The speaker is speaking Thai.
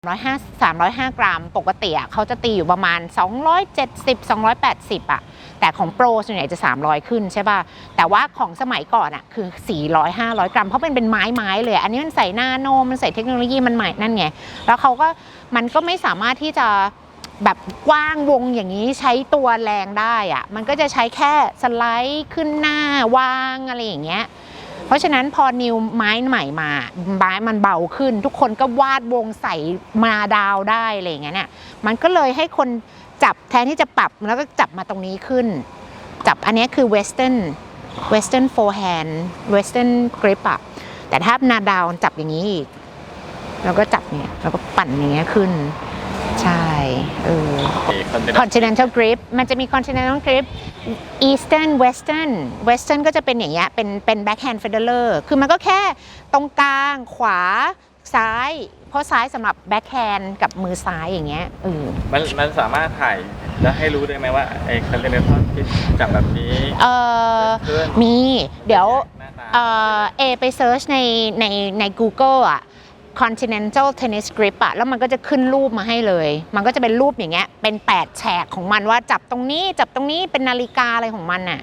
305 305 กรัม ปกติอะเขาจะตีอยู่ประมาณ 270 280 อะ แต่ของโปรส่วนใหญ่จะ 300 ขึ้นใช่ป่ะ แต่ว่าของสมัยก่อนอะคือ 400 500 กรัม เพราะเป็นเป็นไม้ไม้เลย อันนี้มันใส่หน้าโนมมันใส่เทคโนโลยีมันใหม่นั่นไง แล้วเขาก็มันก็ไม่สามารถที่จะแบบกว้างวงอย่างนี้ใช้ตัวแรงได้อะ มันก็จะใช้แค่สไลด์ขึ้นหน้าวางอะไรอย่างเงี้ย เพราะฉะนั้นพอนิวไม้ใหม่มาไม้มันเบาขึ้น ทุกคนก็วาดวงใส่มาดาวได้อะไรอย่างเงี้ยเนี่ยมันก็เลยให้คนจับแทนที่จะปรับแล้วก็จับมาตรงนี้ขึ้น จับอันนี้คือ western western forehand western grip อะแต่ถ้านาดาวจับอย่างนี้อีกแล้วก็จับเนี่ยแล้วก็ปั่นอย่างเงี้ยขึ้น continental grip มันจะมี continental grip eastern western western ก็จะเป็นอย่างเงี้ยเป็นเป็น backhand fedeler คือมันก็แค่ตรงกลางขวาซ้าย เพราะซ้ายสำหรับ backhand กับมือซ้ายอย่างเงี้ยเออมันมันสามารถถ่ายแล้วให้รู้ได้ไหมว่าไอ้คันเรนทอนที่จับแบบนี้เออเพื่อนมีเดี๋ยวหน้าตาเอ่อเอไปเซิร์ชในในใน Google อะ Continental Tennis Grip อะแล้วมันก็จะขึ้นรูปมาให้เลย มันก็จะเป็นรูปอย่างเงี้ย เป็น 8 แฉกของมันว่าจับตรงนี้ จับตรงนี้ เป็นนาฬิกาอะไรของมันอะ